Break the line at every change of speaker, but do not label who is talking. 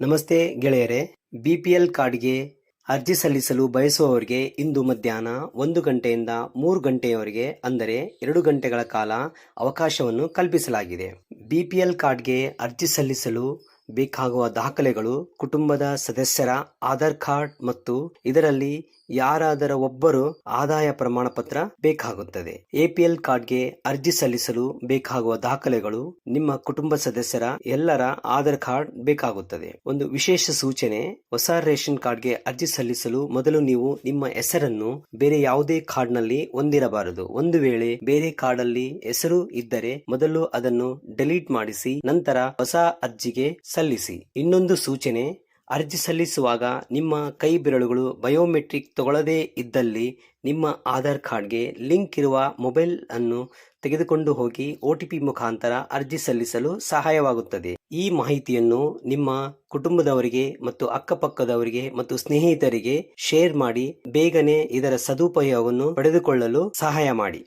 ನಮಸ್ತೆ ಗೆಳೆಯರೆ ಬಿಪಿಎಲ್ ಕಾರ್ಡ್ಗೆ ಅರ್ಜಿ ಸಲ್ಲಿಸಲು ಬಯಸುವವರಿಗೆ ಇಂದು ಮಧ್ಯಾಹ್ನ ಒಂದು ಗಂಟೆಯಿಂದ ಮೂರು ಗಂಟೆಯವರೆಗೆ ಅಂದರೆ ಎರಡು ಗಂಟೆಗಳ ಕಾಲ ಅವಕಾಶವನ್ನು ಕಲ್ಪಿಸಲಾಗಿದೆ. ಬಿಪಿಎಲ್ ಕಾರ್ಡ್ಗೆ ಅರ್ಜಿ ಸಲ್ಲಿಸಲು ಬೇಕಾಗುವ ದಾಖಲೆಗಳು ಕುಟುಂಬದ ಸದಸ್ಯರ ಆಧಾರ್ ಕಾರ್ಡ್ ಮತ್ತು ಇದರಲ್ಲಿ ಯಾರಾದರ ಒಬ್ಬರು ಆದಾಯ ಪ್ರಮಾಣ ಪತ್ರ ಬೇಕಾಗುತ್ತದೆ. ಎಪಿಎಲ್ ಕಾರ್ಡ್ಗೆ ಅರ್ಜಿ ಸಲ್ಲಿಸಲು ಬೇಕಾಗುವ ದಾಖಲೆಗಳು ನಿಮ್ಮ ಕುಟುಂಬ ಸದಸ್ಯರ ಎಲ್ಲರ ಆಧಾರ್ ಕಾರ್ಡ್ ಬೇಕಾಗುತ್ತದೆ. ಒಂದು ವಿಶೇಷ ಸೂಚನೆ, ಹೊಸ ರೇಷನ್ ಕಾರ್ಡ್ಗೆ ಅರ್ಜಿ ಸಲ್ಲಿಸಲು ಮೊದಲು ನೀವು ನಿಮ್ಮ ಹೆಸರನ್ನು ಬೇರೆ ಯಾವುದೇ ಕಾರ್ಡ್ನಲ್ಲಿ ಹೊಂದಿರಬಾರದು. ಒಂದು ವೇಳೆ ಬೇರೆ ಕಾರ್ಡಲ್ಲಿ ಹೆಸರು ಇದ್ದರೆ ಮೊದಲು ಅದನ್ನು ಡಿಲೀಟ್ ಮಾಡಿಸಿ, ನಂತರ ಹೊಸ ಅರ್ಜಿಗೆ ಸಲ್ಲಿಸಿ. ಇನ್ನೊಂದು ಸೂಚನೆ ಅರ್ಜಿ ಸಲ್ಲಿಸುವಾಗ ನಿಮ್ಮ ಕೈ ಬೆರಳುಗಳು ಬಯೋಮೆಟ್ರಿಕ್ ತಗೊಳ್ಳದೇ ಇದ್ದಲ್ಲಿ ನಿಮ್ಮ ಆಧಾರ್ ಕಾರ್ಡ್ಗೆ ಲಿಂಕ್ ಇರುವ ಮೊಬೈಲ್ ಅನ್ನು ತೆಗೆದುಕೊಂಡು ಹೋಗಿ ಒ ಟಿ ಪಿ ಮುಖಾಂತರ ಅರ್ಜಿ ಸಲ್ಲಿಸಲು ಸಹಾಯವಾಗುತ್ತದೆ. ಈ ಮಾಹಿತಿಯನ್ನು ನಿಮ್ಮ ಕುಟುಂಬದವರಿಗೆ ಮತ್ತು ಅಕ್ಕಪಕ್ಕದವರಿಗೆ ಮತ್ತು ಸ್ನೇಹಿತರಿಗೆ ಶೇರ್ ಮಾಡಿ ಬೇಗನೆ ಇದರ ಸದುಪಯೋಗವನ್ನು ಪಡೆದುಕೊಳ್ಳಲು ಸಹಾಯ ಮಾಡಿ.